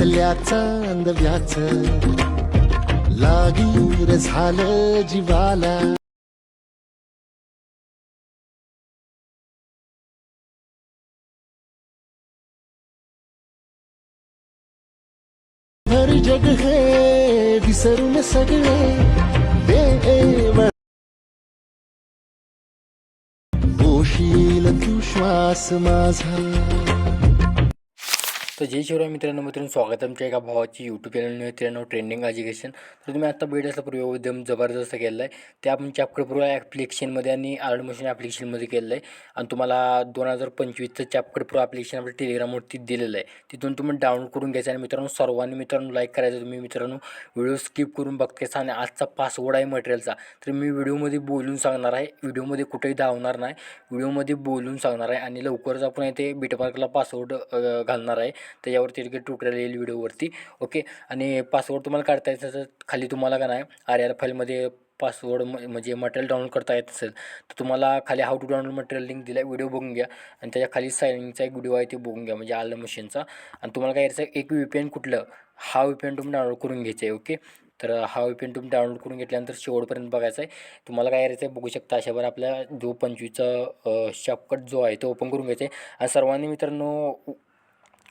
स्वप्नातल्या चांदव्याच लागीर झालं जीवाला. हर जग हे विसरून सगळे देव बोशील तू श्वास माझा. तर जय शिवराय मित्रांनो. मित्रांनो स्वागत आहे एका भावाची यूट्यूब चॅनल मित्रांनो ट्रेंडिंग एज्युकेशन तर तुम्ही आत्ता भेट असला पूर्वी उद्यम जबरदस्त केलेला आहे ते आपण चॅप्टर प्रो ॲप्लिकेशनमध्ये आणि आर्ड मशीन ॲप्लिकेशनमध्ये केलेलं आहे आणि तुम्हाला दोन हजार पंचवीसचं चॅप्टर प्रो ॲप्लिकेशन आपल्या टेलिग्रामवरती दिलेलं आहे. तिथून तुम्ही डाउनलोड करून घ्यायचं आणि मित्रांनो सर्वांनी मित्रांनो लाईक करायचं तुम्ही मित्रांनो व्हिडिओ स्किप करून बघतायचा आणि आजचा पासवर्ड आहे मटेरियलचा तर मी व्हिडिओमध्ये बोलून सांगणार आहे. व्हिडिओमध्ये कुठेही धावणार नाही. व्हिडिओमध्ये बोलून सांगणार आहे. आणि लवकरच आपण इथे बीटमार्कला पासवर्ड घालणार आहे. त्याच्यावरती एक ट्युटोरियल येईल व्हिडिओवरती. ओके? आणि पासवर्ड तुम्हाला काढता येतं असेल खाली तुम्हाला का नाही आर आर फाईलमध्ये पासवर्ड म्हणजे मटेरियल डाउनलोड करता येत असेल तर तुम्हाला खाली how to download material link दिला आहे व्हिडिओ बघून घ्या. आणि त्याच्याखाली सायनिंगचा एक व्हिडिओ आहे ते बघून घ्या म्हणजे आलं मशीनचा आणि तुम्हाला काय यायचं एक व्ही पी एन कुठलं हा व्ही पी एन तुम्ही डाउनलोड करून घ्यायचं आहे ओके? तर हा व्ही पी एन तुम्ही डाउनलोड करून घेतल्यानंतर शेवटपर्यंत बघायचं आहे तुम्हाला काय करायचं आहे बघू शकता अशावर आपल्या जो पंचवीसचा शॉपकट जो आहे तो ओपन करून घ्यायचा आहे आणि सर्वांनी मित्रांनो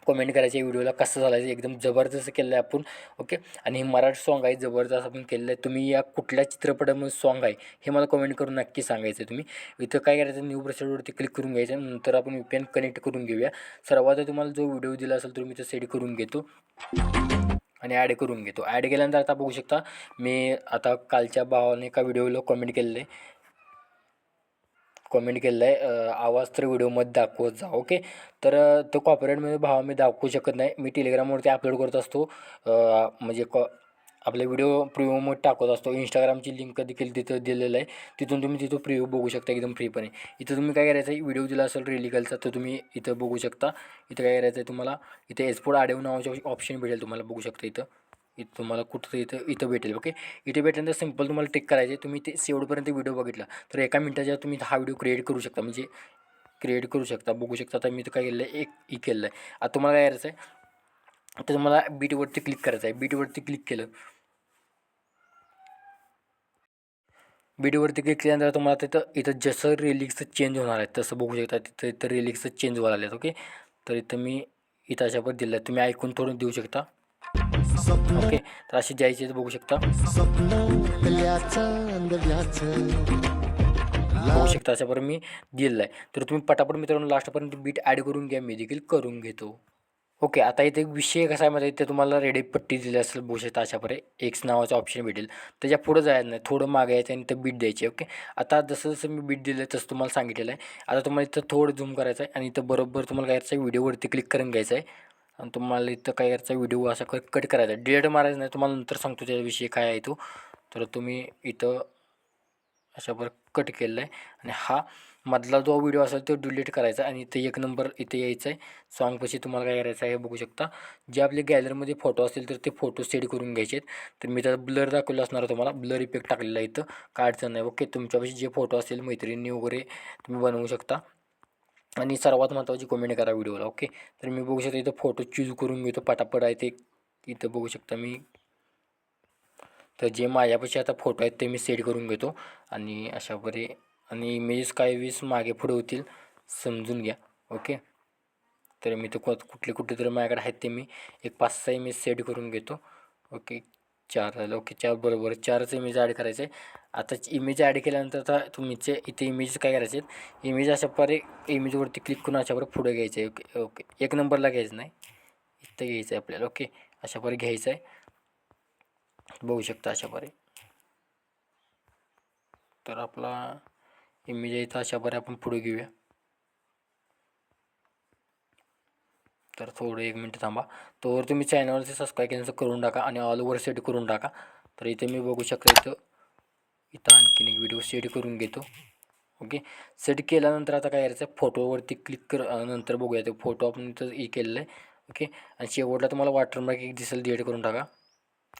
कमेंट करायचे व्हिडिओला कसं झालं एकदम जबरदस्त केलं आहे आपण ओके आणि हे मराठी सॉन्ग आहे जबरदस्त आपण केलेलं आहे. तुम्ही या कुठल्या चित्रपटामध्ये सॉन्ग आहे हे मला कमेंट करून नक्की सांगायचं आहे तुम्ही. इथं काय करायचं न्यू ब्रशरवरती क्लिक करून घ्यायचं नंतर आपण यू पी एन कनेक्ट करून घेऊया. सर्वात तुम्हाला जो व्हिडिओ दिला असेल तर मी तो सेट करून घेतो. आणि ॲड करून घेतो. ॲड केल्यानंतर आता बघू शकता मी आता कालच्या भावाने एका व्हिडिओला कमेंट केलेलं आहे. कमेंट केलेलं आहे आवाज तर व्हिडिओमध्ये दाखवत जा ओके? तर तो कॉपरेटमध्ये भाव मी दाखवू शकत नाही. मी टेलिग्रामवरती अपलोड करत असतो. म्हणजे कॉ आपले व्हिडिओ प्रिव्ह्यूमध्ये टाकत असतो. इंस्टाग्रामची लिंक देखील तिथं दिलेलं आहे. तिथून तुम्ही तिथं प्रिव्ह्यू बघू शकता एकदम फ्रीपणे इथं तुम्ही काय करायचं आहे? व्हिडिओ दिला असेल रेलिकलचा तर तुम्ही इथं बघू शकता. इथं काय करायचं आहे तुम्हाला? इथे एसपोर्ट आडेव नावाचे ऑप्शन भेटेल तुम्हाला. बघू शकता इथं. इथं तुम्हाला कुठं इथं इथं भेटेल ओके इथे भेटल्यानंतर सिंपल तुम्हाला टिक करायचे तुम्ही ते शेवटपर्यंत व्हिडिओ बघितला. तर एका मिनटाच्या तुम्ही हा व्हिडिओ क्रिएट करू शकता. म्हणजे क्रिएट करू शकता बघू शकता. तर मी तर काय केलं आहे एक ई केलेलं आहे आता तुम्हाला काय करायचं आहे तर तुम्हाला बीटवरती क्लिक करायचं आहे बीटवरती क्लिक केलं. बीटवरती क्लिक केल्यानंतर तुम्हाला तिथं इथं जसं रिलिक्सचं चेंज होणार आहे तसं बघू शकता. तिथं इथं रिलिक्सचं चेंज व्हायला आहेत ओके तर इथं मी इथं अशा दिलं आहे. तुम्ही ऐकून थोडं देऊ शकता. ओके तर अशी द्यायची आहे, बघू शकता. बघू शकता अशापर्यंत मी दिलेलं आहे. तर तुम्ही पटापट मित्रांनो लास्टपर्यंत बीट ॲड करून घ्या मी देखील करून घेतो. ओके आता इथे एक विषय कसा आहे माहिती ते तुम्हाला रेडी पट्टी दिली असेल बघू शकता अशा एक्स नावाचा ऑप्शन भेटेल. त्याच्या पुढं जायचं नाही थोडं मागे यायचं आणि ते बीट द्यायची ओके? आता जसं जसं मी बीट दिलं आहे तसं तुम्हाला सांगितलेलं आहे. आता तुम्हाला इथं थोडं झूम करायचं आहे आणि इथं बरोबर तुम्हाला काय करायचं आहे? व्हिडिओवरती क्लिक करून घ्यायचं आहे. आणि तुम्हाला इथं काय करायचं व्हिडिओ असा क कट करायचा. आहे डिलीट मारायचं नाही तुम्हाला नंतर सांगतो त्याविषयी काय आहे तो. तर तुम्ही इथं अशा कट केलेला आहे आणि हा मधला जो व्हिडिओ असेल तो डिलीट करायचा आणि इथे एक नंबर इथे यायचं आहे सॉन्गपाशी तुम्हाला काय करायचं आहे हे बघू शकता. जे आपले गॅलरीमध्ये फोटो असतील तर ते फोटो सेट करून घ्यायचे आहेत तर मी त्याचा ब्लर दाखवलं असणार तुम्हाला. ब्लर इफेक्ट टाकलेला आहे इथं. काय अडचण नाही. ओके तुमच्यापाशी जे फोटो असतील मैत्रिणी वगैरे तुम्ही बनवू शकता. आणि सर्वात महत्त्वाची कमेंट करा व्हिडिओला ओके तर मी बघू शकता इथं फोटो चूज करून घेतो पटापट आहे ते. इथं बघू शकता मी. तर जे माझ्यापाशी आता फोटो आहेत ते मी सेट करून घेतो. आणि अशा परे आणि इमेजेस काय वीस मागे पुढे होतील समजून घ्या ओके तर मी तर कुठले कुठले तरी माझ्याकडे आहेत ते मी. एक पाच सहा इमेज सेट करून घेतो ओके चार झालं. ओके चार बरोबर. चारच इमेज ॲड करायचे. आहे आता इमेज ॲड केल्यानंतर आता तुमचे इथे इमेज काय करायचे? आहेत इमेज अशा परे इमेजवरती क्लिक करून अशा बरं पुढे घ्यायचं. आहे ओके ओके. एक नंबरला घ्यायचं नाही. इथं घ्यायचं आहे आपल्याला. ओके. अशा परे घ्यायचं आहे बघू शकता अशा परे. तर आपला इमेज आहे इथं. अशा परे आपण पुढे घेऊया. तर थोडं एक मिनटं थांबा. तोवर तुम्ही चॅनलवरती सबस्क्राईब केल्यानंतर करून टाका आणि ऑल ओवर सेट करून टाका. तर इथे मी बघू शकतो इथं इथं आणखीन एक व्हिडिओ सेट करून घेतो. ओके सेट केल्यानंतर आता काय करायचं फोटोवरती क्लिक कर नंतर बघूया. ते फोटो आपण इथं हे केलेलं आहे. ओके आणि शेवटला तुम्हाला वॉटरमार्क एक दिसेल डिएड करून टाका.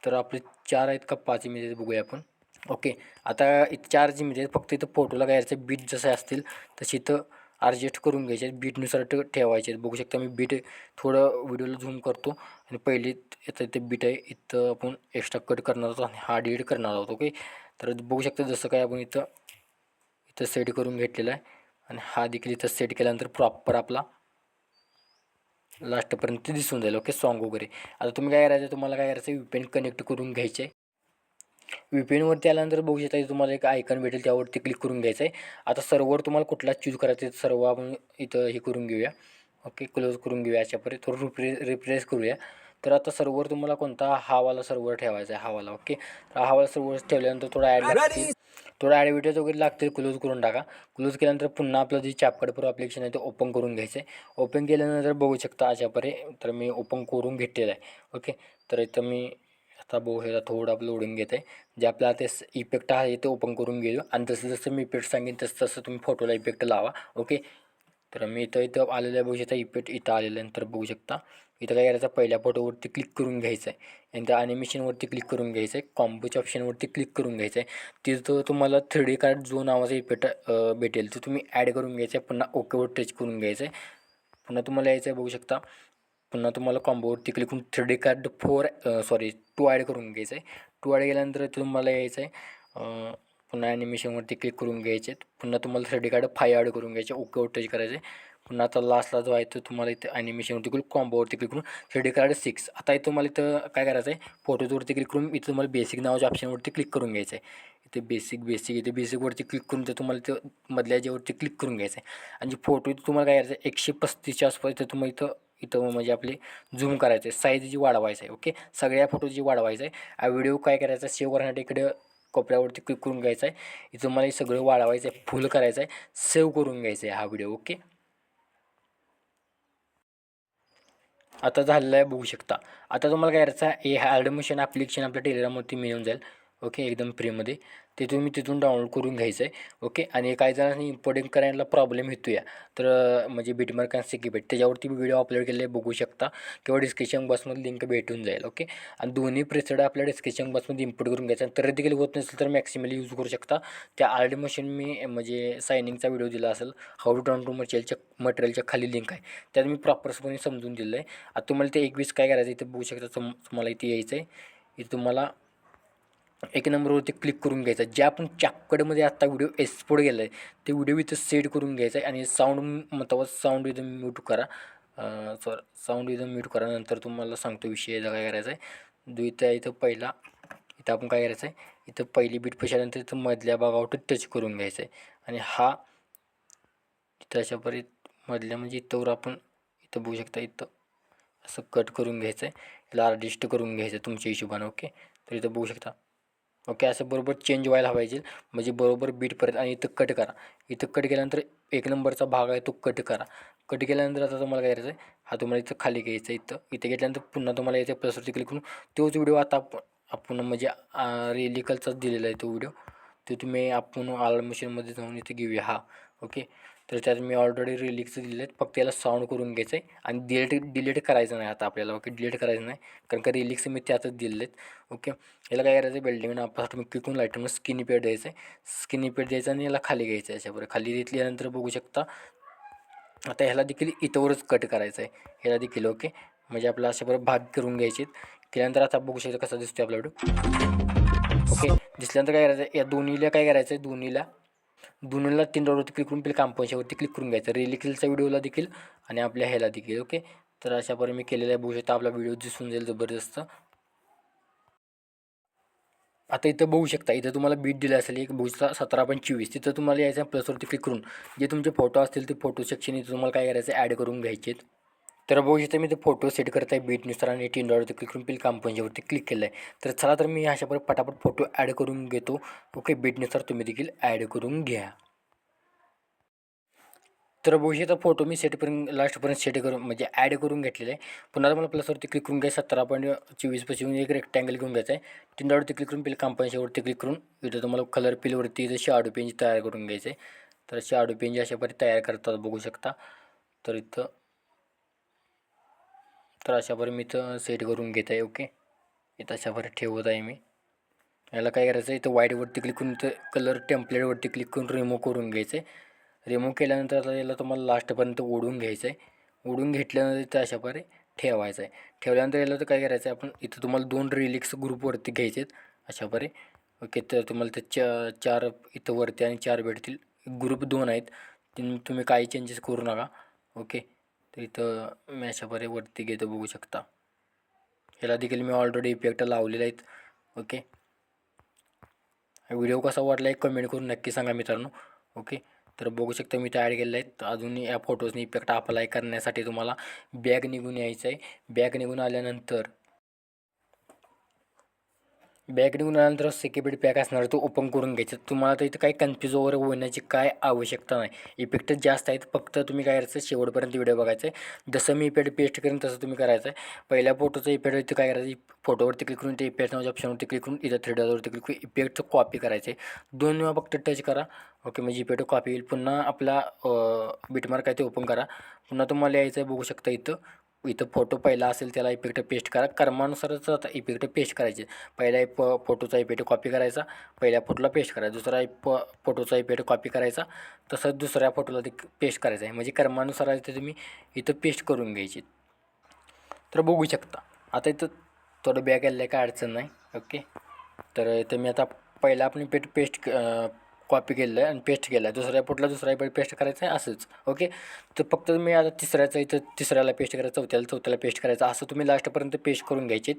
तर आपले चार आहेत का पाच इमेजेस बघूया आपण. ओके आता इथं चार इमेज आहेत. फक्त इथं फोटोला काय करायचं बीट जसे असतील तशी इथं ॲडजस्ट करून घ्यायचे आहेत बीटनुसार ठेवायचे. आहेत बघू शकता मी बीट थोडं व्हिडिओला झूम करतो आणि पहिली इथं इथे बीट आहे. इथं आपण एक्स्ट्रा कट करणार आहोत आणि हा डिलीट करणार आहोत ओके तर बघू शकता जसं काय आपण इथं इथं सेट करून घेतलेला आहे. आणि हा देखील इथं सेट केल्यानंतर प्रॉपर आपला लास्टपर्यंत दिसून जाईल ओके सॉन्ग वगैरे. आता तुम्ही काय करायचं? तुम्हाला काय करायचं? व्ही पी एन कनेक्ट करून घ्यायचे. व्ही पी एनवरती आल्यानंतर बघू शकता तुम्हाला एक आयकन भेटेल त्यावरती क्लिक करून घ्यायचं आहे आता सर्वर तुम्हाला कुठला चूज करायचं आहे सर्व आपण इथं हे करून घेऊया. ओके क्लोज करून घेऊया अशापरे थोडं रिप्रे रिप्रेस करूया. तर आता सर्वर तुम्हाला कोणता हावाला सर्वर ठेवायचा आहे हावाला. ओके तर हावाला सर्वर ठेवल्यानंतर थोडा ॲड लागतील. थोडा ॲडव्हिटेज वगैरे लागतील क्लोज करून टाका. क्लोज केल्यानंतर पुन्हा आपलं जे चॅपकड प्रो ॲप्लिकेशन आहे ते ओपन करून घ्यायचं आहे ओपन केल्यानंतर बघू शकता अशापरे तर मी ओपन करून घेतलेलं आहे. ओके तर इथं मी आता बघू ह्याला थोडं आपलं ओढून घेत आहे जे आपल्याला ते इफेक्ट आहे ते ओपन करून घेऊ आणि जसं जसं मी इफेक्ट सांगेन तसं तसं तुम्ही फोटोला इफेक्ट लावा. ओके तर मी इथं इथं आलेलं बघू शकता इफेक्ट इथं आलेलं नंतर बघू शकता. इथं काय करायचं? पहिल्या फोटोवरती क्लिक करून घ्यायचं आहे आणि त्या ॲनिमेशनवरती क्लिक करून घ्यायचं आहे कॉम्पोच्या ऑप्शनवरती क्लिक करून घ्यायचं आहे तिथं तुम्हाला थ्री डी कार्ड जो नावाचा इफेक्ट भेटेल. तो तुम्ही ॲड करून घ्यायचं आहे पुन्हा ओकेवर टच करून घ्यायचं आहे पुन्हा तुम्हाला यायचं आहे बघू शकता. पुन्हा तुम्हाला कॉम्बोवरती क्लिक करून three D card four sorry to add करून घ्यायचं आहे. टू ॲड केल्यानंतर तुम्हाला यायचं आहे. पुन्हा ॲनिमेशनवरती क्लिक करून घ्यायचे पुन्हा तुम्हाला three D card five add करून घ्यायचे ओकेवर टच करायचे पुन्हा आता लास्टला जो आहे तो तुम्हाला इथं ॲनिमेशनवरती क्लिक कॉम्बोवरती क्लिक करून थ्री डी कार्ड सिक्स आता इथं तुम्हाला इथं काय करायचं आहे? फोटोजवरती क्लिक करून इथं तुम्हाला बेसिक नावाच्या ऑप्शनवरती क्लिक करून घ्यायचं आहे. इथे बेसिक बेसिक इथे बेसिकवरती क्लिक करून ते तुम्हाला इथं मधल्या याच्यावरती क्लिक करून घ्यायचं आहे. आणि जे फोटो तुम्हाला काय करायचं आहे? एकशे पस्तीसच्या आसपास इथं तुम्हाला इथं इथं म्हणजे आपले झूम करायचं आहे. साईज जी वाढवायचं आहे ओके सगळ्या फोटोची वाढवायचं आहे. हा व्हिडिओ काय करायचा आहे? सेव्ह करण्यासाठी इकडे कपड्यावरती क्लिक करून घ्यायचं आहे. इथं मला हे सगळं वाढवायचं आहे. फुल करायचं आहे. सेव्ह करून घ्यायचं आहे हा व्हिडिओ ओके आता झालेलं आहे बघू शकता. आता तुम्हाला काय करायचं आहे? हे ॲडमिशन ॲप्लिकेशन आपल्या टेलिग्रामवरती मिळून जाईल ओके एकदम फ्रीमध्ये ते तुम्ही तिथून डाउनलोड करून घ्यायचं आहे ओके आणि काही जणांनी इम्पोर्टिंग करायला प्रॉब्लेम येतो या तर म्हणजे बिटमार्क आणि सिकीबेट त्याच्यावरती व्हिडिओ अपलोड केलेले बघू शकता. किंवा डिस्क्रिप्शन बॉक्समध्ये लिंक भेटून जाईल. ओके आणि दोन्ही प्रेसड आपल्या डिस्क्रिप्शन बॉक्समध्ये इम्पोर्ट करून घ्यायचं. आणि तरी देखील होत नसेल तर मॅक्सिमली यूज करू शकता. त्या आर्डी मशीन मी म्हणजे सायनिंगचा व्हिडिओ दिला असेल. हाऊ टू डाऊन टू मटेरियलच्या मटेरियलच्या खाली लिंक आहे. त्यात मी प्रॉपरपणे समजून दिलं आहे आता तुम्हाला ते एकवीस काय करायचं इथे बघू शकता. तुम्हाला इथे यायचं आहे इथे तुम्हाला एक नंबरवरती क्लिक करून घ्यायचा. जे आपण चॅपकडमध्ये आत्ता व्हिडिओ एक्सपोर्ट केला आहे ते व्हिडिओ इथं सेट करून घ्यायचा आहे आणि साऊंड महत्त्वाचं साऊंड इथं म्यूट करा. सॉरी साऊंड इथं म्यूट करा नंतर तुम्हाला सांगतो विषय याचा काय करायचा आहे द्वितीय इथं पहिला इथं आपण काय करायचं आहे इथं पहिली बीट पशानंतर इथं मधल्या भागावर टच करून घ्यायचं आहे आणि हा इथं अशा परी मधल्या म्हणजे इथंवर आपण इथं बघू शकता इथं असं कट करून घ्यायचं आहे याला आर्टिस्ट करून घ्यायचं आहे तुमच्या हिशोबानं ओके तर इथं बघू शकता. ओके असं बरोबर चेंज व्हायला हवं पाहिजे म्हणजे बरोबर बीटपर्यंत आणि इथं कट करा. इथं कट केल्यानंतर एक नंबरचा भाग आहे तो कट करा. कट केल्यानंतर आता तुम्हाला काय करायचं आहे हा तुम्हाला इथं खाली घ्यायचा आहे इथं. इथं घेतल्यानंतर पुन्हा तुम्हाला याच्या प्लसवरती क्लिक करून तोच व्हिडिओ आता आपण आपण म्हणजे रेलिकलचाच दिलेला आहे तो व्हिडिओ तो तुम्ही आपण आल मशीनमध्ये जाऊन इथे घेऊया. हा ओके तर त्यात मी ऑलरेडी रिलिक्स दिले आहेत फक्त याला साऊंड करून घ्यायचं आहे आणि डिलीट डिलीट करायचं नाही आता आपल्याला ओके डिलीट करायचं नाही. कारण का रिलिक्स मी त्यातच दिलेले आहेत ओके याला काय करायचं आहे बिल्डिंग आपण तुम्ही क्लिकून लाईटून स्किनी पेड द्यायचं आहे स्किन पेड द्यायचं आणि याला खाली घ्यायचं आहे अशाबरोबर खाली घेतल्यानंतर बघू शकता आता ह्याला देखील इथंवरच कट करायचं आहे ह्याला देखील ओके म्हणजे आपला अशाबरोबर भाग करून घ्यायचे केल्यानंतर आता बघू शकता कसा दिसतो आपला व्हिडिओ ओके दिसल्यानंतर काय करायचं या दोन्हीला काय करायचं आहे दोन्हीला दोन्हीला तीन डॉलरवरती क्लिक करून पहिले कांपोशावरती क्लिक करून घ्यायचं. रिलिकलच्या व्हिडिओला देखील आणि आपल्या ह्याला देखील ओके तर अशाप्रकारे मी केलेला आहे. बघू शकता आपला व्हिडिओ दिसून जाईल जबरदस्त. आता इथं बघू शकता इथं तुम्हाला बीट दिलं असेल एक बघू शकता सतरा पॉईंट चोवीस. तिथं तुम्हाला यायचं प्लसवरती क्लिक करून. जे तुमचे फोटो असतील ते फोटो सेक्शन इथं तुम्हाला काय करायचं ॲड करून घ्यायचे तर बघू शकता मी ते फोटो सेट करत आहे बीटनुसार आणि तीन क्लिक करून पिल कांपंजावरती क्लिक केलं आहे तर चला तर मी अशा प्रकारे पटापट फोटो ॲड करून घेतो. ओके बीटनुसार तुम्ही देखील ॲड करून घ्या. तर बघू शकता फोटो मी सेटपर्यंत लास्टपर्यंत सेट करून म्हणजे ॲड करून घेतलेला आहे. पुन्हा मला प्लसवरती क्लिक करून घ्या. सतरा पॉईंट चोवीस चोवीसपासून एक रेक्टँगल घेऊन घ्यायचा आहे. टिंडावरती क्लिक करून पिल कांपन्यावरती क्लिक करून इथं तुम्हाला कलर पिलवरती इथं शाडू पेंज तयार करून घ्यायचं आहे. तर शाडू पेंज अशा प्रकारे तयार करतात बघू शकता. तर इथं तर अशा मी इथं सेट करून घेत आहे ओके इथं अशा ठेवत आहे मी. याला काय करायचं आहे इथं व्हाईटवरती क्लिक करून इथं कलर टेम्पलेटवरती क्लिक करून रिमूव्ह करून घ्यायचं आहे रिमूव्ह केल्यानंतर आता याला तुम्हाला लास्टपर्यंत ओढून घ्यायचं आहे ओढून घेतल्यानंतर इथं अशाप्रकारे ठेवायचं आहे ठेवल्यानंतर याला तर काय करायचं आहे आपण इथं तुम्हाला दोन रिलिक्स ग्रुपवरती घ्यायचे आहेत अशाप्रकारे ओके तर तुम्हाला ते चा चार इथं वरती आणि चार भेटतील. ग्रुप दोन आहेत. तुम्ही काही चेंजेस करू नका ओके तर इथं मी वरती घेतो बघू शकता. ह्याला देखील मी ऑलरेडी इफेक्ट लावलेले आहेत. ओके व्हिडिओ कसा वाटला एक कमेंट करून नक्की सांगा मित्रांनो. ओके तर बघू शकता मी ते ॲड केलेलं आहेत. अजून या फोटोजनी इफेक्ट अप्लाय करण्यासाठी तुम्हाला बॅग निघून यायचं आहे बॅग निघून आल्यानंतर बॅग निघून आल्यानंतर पॅक असणार तो ओपन करून घ्यायचं. तुम्हाला तर इथं काही कन्फ्यूज वगैरे होण्याची काय आवश्यकता नाही. इफेक्ट जास्त आहेत फक्त तुम्ही काय करायचं शेवटपर्यंत व्हिडिओ बघायचा आहे. जसं मी इफेक्ट पेस्ट करेन तसं तुम्ही करायचं आहे. पहिल्या फोटोचं इफेक्ट इथं काय करायचं फोटोवरती क्लिक करून ते इफेक्ट नावाच्या ऑप्शनवरती क्लिक करून इथं थ्री डॉलरवरती क्लिक करून इफेक्टचं कॉपी करायचं आहे. दोन वेळा फक्त टच करा. ओके म्हणजे इफेक्ट कॉपी येईल पुन्हा आपला बिटमार्क आहे ते ओपन करा. पुन्हा तुम्हाला यायचं आहे बघू शकता इथं. इथं फोटो पहिला असेल त्याला इफेक्ट पेस्ट करा. कर्मानुसारच आता इफेक्ट पेस्ट करायचे. पहिला एक फोटोचा इफेक्ट कॉपी करायचा पहिल्या फोटोला पेस्ट करायचा दुसरा एक फोटोचा इफेक्ट कॉपी करायचा तसंच दुसऱ्या फोटोला ते पेस्ट करायचा आहे. म्हणजे कर्मानुसार ते तुम्ही इथं पेस्ट करून घ्यायची. तर बघू शकता. आता इथं थोडं बॅग आलेलं काय अडचण नाही. ओके? तर इथं मी आता पहिला आपण पेट पेस्ट कॉपी केलेलं आहे आणि पेस्ट केलं आहे दुसऱ्या पोटला दुसऱ्या पेस्ट करायचं आहे असंच. ओके तर फक्त मी आता तिसऱ्याचं इथं तिसऱ्याला पेस्ट करायचं चौथ्याला चौथ्याला पेस्ट करायचं. असं तुम्ही लास्टपर्यंत पेस्ट करून घ्यायचे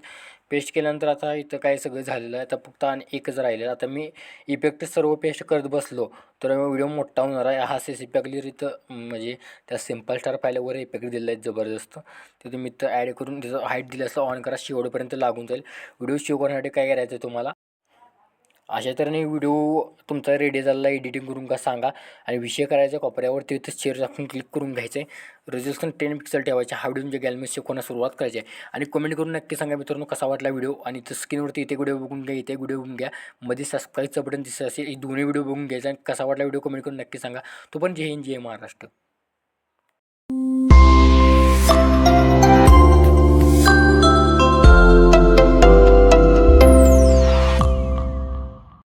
पेस्ट केल्यानंतर आता इथं काय सगळं झालेलं आहे. आता फक्त आणि एकच राहिलेलं आता मी इफेक्ट सर्व पेस्ट करत बसलो तर व्हिडिओ मोठा होणार आहे. हा सेस इफेक्टली इथं म्हणजे त्या सिंपल स्टार फायलावर इफेक्ट दिलेला आहे जबरदस्त. तर तुम्ही इथं ॲड करून त्याचं हाईट दिलं असं ऑन करा. शेवटपर्यंत लागून जाईल. व्हिडिओ शिव करण्यासाठी काय करायचं आहे तुम्हाला? अशा तऱ्हेने व्हिडिओ तुमचा रेडी झालेला एडिटिंग करून का सांगा. आणि विषय करायचा कॉपऱ्यावरती तिथं शेअर दाखवून क्लिक करून घ्यायचं आहे. रेझल्युशन टेन पिक्सल ठेवायचे. हा व्हिडिओ तुमच्या गॅलमध्ये शिकवण्यास सुरुवात करायची आहे. आणि कमेंट करून नक्की सांगा मित्रांनो कसा वाटला व्हिडिओ आणि इथं स्क्रीनवरती इथे व्हिडिओ बघून घ्या इथे व्हिडिओ बघून घ्या. मध्ये सबस्क्राईबचं बटन दिसत असेल दोन्ही व्हिडिओ बघून घ्यायचा आणि कसा वाटला व्हिडिओ कमेंट करून नक्की सांगा. तो पण जय हिंद जय महाराष्ट्र.